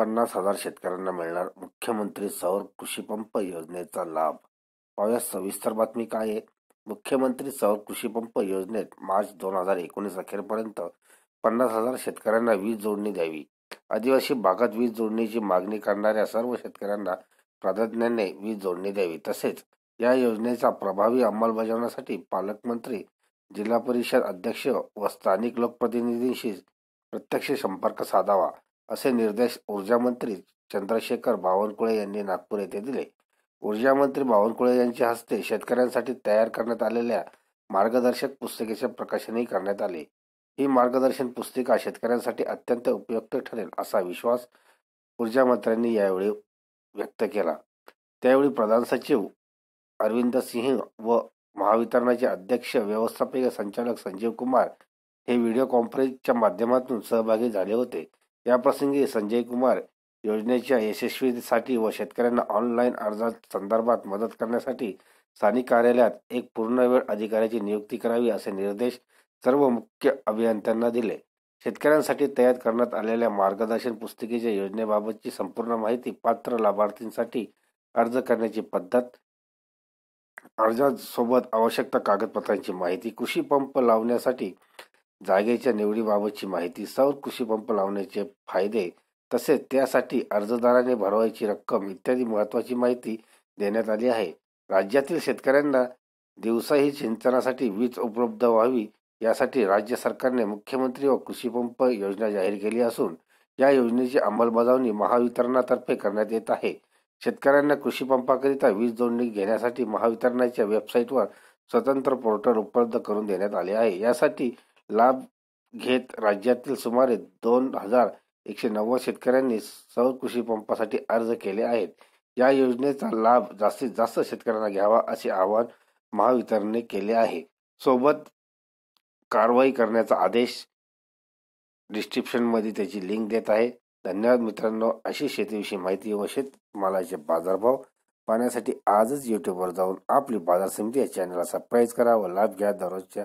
पन्नास हजार शेतकऱ्यांना मिळणार मुख्यमंत्री सौर कृषीपंप योजनेचा लाभ. पाहूया सविस्तर बातमी काय आहे. मुख्यमंत्री सौर कृषीपंप योजनेत मार्च दोन हजार एकोणीस अखेरपर्यंत पन्नास हजार शेतकऱ्यांना वीज जोडणी द्यावी. आदिवासी भागात वीज जोडणीची मागणी करणाऱ्या सर्व शेतकऱ्यांना प्राधान्याने वीज जोडणी द्यावी. तसेच या योजनेचा प्रभावी अंमलबजावण्यासाठी पालकमंत्री जिल्हा परिषद अध्यक्ष व स्थानिक लोकप्रतिनिधींशी प्रत्यक्ष संपर्क साधावा. असे निर्देश ऊर्जामंत्री चंद्रशेखर बावनकुळे यांनी नागपूर येथे दिले. ऊर्जामंत्री बावनकुळे यांच्या हस्ते शेतकऱ्यांसाठी तयार करण्यात आलेल्या मार्गदर्शक पुस्तिकेचे प्रकाशनही करण्यात आले. ही मार्गदर्शन पुस्तिका शेतकऱ्यांसाठी अत्यंत उपयुक्त ठरेल असा विश्वास ऊर्जा मंत्र्यांनी यावेळी व्यक्त केला. त्यावेळी प्रधान सचिव अरविंद सिंह व महावितरणाचे अध्यक्ष व्यवस्थापकीय संचालक संजीव कुमार हे व्हिडिओ कॉन्फरन्सच्या माध्यमातून सहभागी झाले होते. याप्रसंगी संजय कुमार योजनेच्या यशस्वीसाठी व शेतकऱ्यांना ऑनलाईन संदर्भात मदत करण्यासाठी स्थानिक कार्यालयात एक पूर्णवेळ अधिकाऱ्याची नियुक्ती करावी असे निर्देश सर्व मुख्य अभियंत्यांना दिले. शेतकऱ्यांसाठी तयार करण्यात आलेल्या मार्गदर्शन पुस्तिकेच्या योजनेबाबतची संपूर्ण माहिती पात्र लाभार्थींसाठी अर्ज करण्याची पद्धत अर्जासोबत आवश्यक कागदपत्रांची माहिती कृषी पंप लावण्यासाठी जागेच्या निवडीबाबतची माहिती सौर कृषी पंप लावण्याचे फायदे तसेच त्यासाठी अर्जदाराने भरवायची रक्कम इत्यादी महत्वाची माहिती देण्यात आली आहे. राज्यातील शेतकऱ्यांना दिवसाही सिंचनासाठी वीज उपलब्ध व्हावी यासाठी राज्य सरकारने मुख्यमंत्री व कृषी पंप योजना जाहीर केली असून या योजनेची अंमलबजावणी महावितरणातर्फे करण्यात येत आहे. शेतकऱ्यांना कृषी पंपाकरिता वीज जोडणी घेण्यासाठी महावितरणाच्या वेबसाईटवर स्वतंत्र पोर्टल उपलब्ध करून देण्यात आले आहे. यासाठी लाभ घेत राज्यातील सुमारे दोन हजार एकशे नव्वद शेतकऱ्यांनी सौर कृषी पंपासाठी अर्ज केले आहेत. या योजनेचा लाभ जास्तीत जास्त शेतकऱ्यांना घ्यावा असे आवाहन महावितरणने केले आहे. सोबत कारवाई करण्याचा आदेश डिस्क्रिप्शनमध्ये त्याची लिंक देत आहे. धन्यवाद मित्रांनो. अशी शेतीविषयी माहिती व शेतमालाचे बाजारभाव पाहण्यासाठी आजच यूट्यूबवर जाऊन आपली बाजार समिती या चॅनलला सबस्क्राईब करा व लाभ घ्या. दररोजच्या